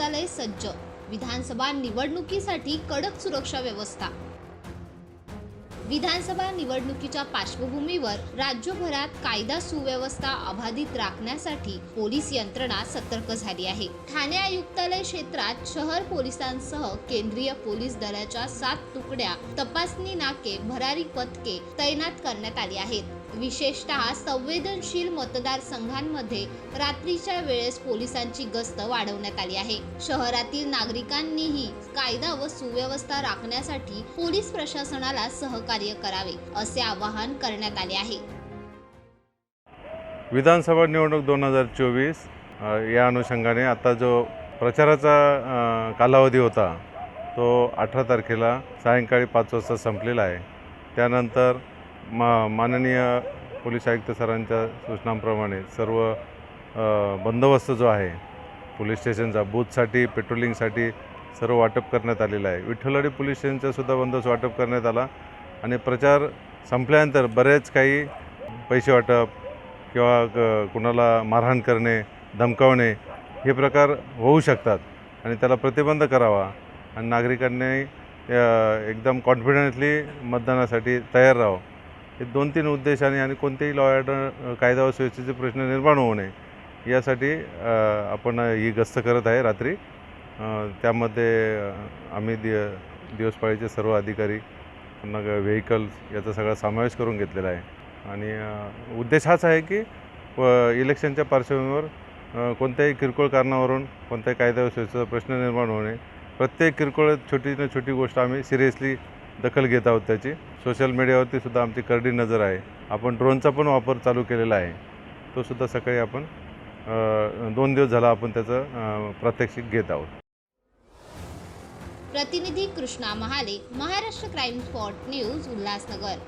आयुक्तालय सज्ज. विधानसभा निवडणुकीसाठी कडक सुरक्षा व्यवस्था. विधानसभा निवडणुकीच्या पार्श्वभूमीवर राज्यभरात कायदा सुव्यवस्था अबाधित राखण्यासाठी पोलीस यंत्रणा सतर्क झाली आहे. ठाणे आयुक्तालय क्षेत्रात शहर पोलिसांसह केंद्रीय पोलीस दलाच्या सात तुकड्या तपासणी नाके भरारी पथके तैनात करण्यात आली आहेत. विशेषतः संवेदनशील मतदारसंघांमध्ये रात्रीच्या वेळेस पोलिसांची गस्त वाढवण्यात आली आहे. शहरातील नागरिकांनीही कायदा व सुव्यवस्था राखण्यासाठी पोलीस प्रशासनाला सहकार्य करावे असे आवाहन करण्यात आले आहे. विधानसभा निवडणूक दोन हजार चोवीस या अनुषंगाने आता जो प्रचाराचा कालावधी होता तो अठरा तारखेला सायंकाळी पाच वाजता संपलेला आहे. त्यानंतर मा माननीय पोलीस आयुक्त सरांच्या सूचनांप्रमाणे सर्व बंदोबस्त जो आहे पोलीस स्टेशनचा बूथसाठी पेट्रोलिंगसाठी सर्व वाटप करण्यात आलेलं आहे. विठ्ठलवाडी पोलीस स्टेशनचासुद्धा बंदोबस्त वाटप करण्यात आला आणि प्रचार संपल्यानंतर बरेच काही पैसे वाटप किंवा क- कुणाला मारहाण करणे धमकावणे हे प्रकार होऊ शकतात आणि त्याला प्रतिबंध करावा आणि नागरिकांनी एकदम कॉन्फिडेंटली मतदानासाठी तयार राहावं. हे दोन तीन उद्देशाने आणि कोणतेही लॉ कायदा व सुव्यवस्थेचे प्रश्न निर्माण होऊ नये यासाठी आपण ही गस्त करत आहे रात्री. त्यामध्ये आम्ही दि दिवसपाळीचे सर्व अधिकारी पुन्हा व्हेकल्स याचा सगळा समावेश करून घेतलेला आहे. आणि उद्देश हाच आहे की प इलेक्शनच्या पार्श्वभूमीवर कोणत्याही किरकोळ कारणावरून कोणत्याही कायदा व सुव्यवस्थेचा प्रश्न निर्माण होऊ नये. प्रत्येक किरकोळ छोटी न छोटी गोष्ट आम्ही सिरियसली दखल घेत आहोत त्याची. सोशल मीडियावरती सुद्धा आमची करडी नजर आहे. आपण ड्रोनचा पण वापर चालू केलेला आहे. तो सुद्धा सकाळी आपण दोन दिवस झाला आपण त्याचं प्रात्यक्षिक घेत आहोत. प्रतिनिधी Krishna Mahale Maharashtra crime spot news Ulhasnagar.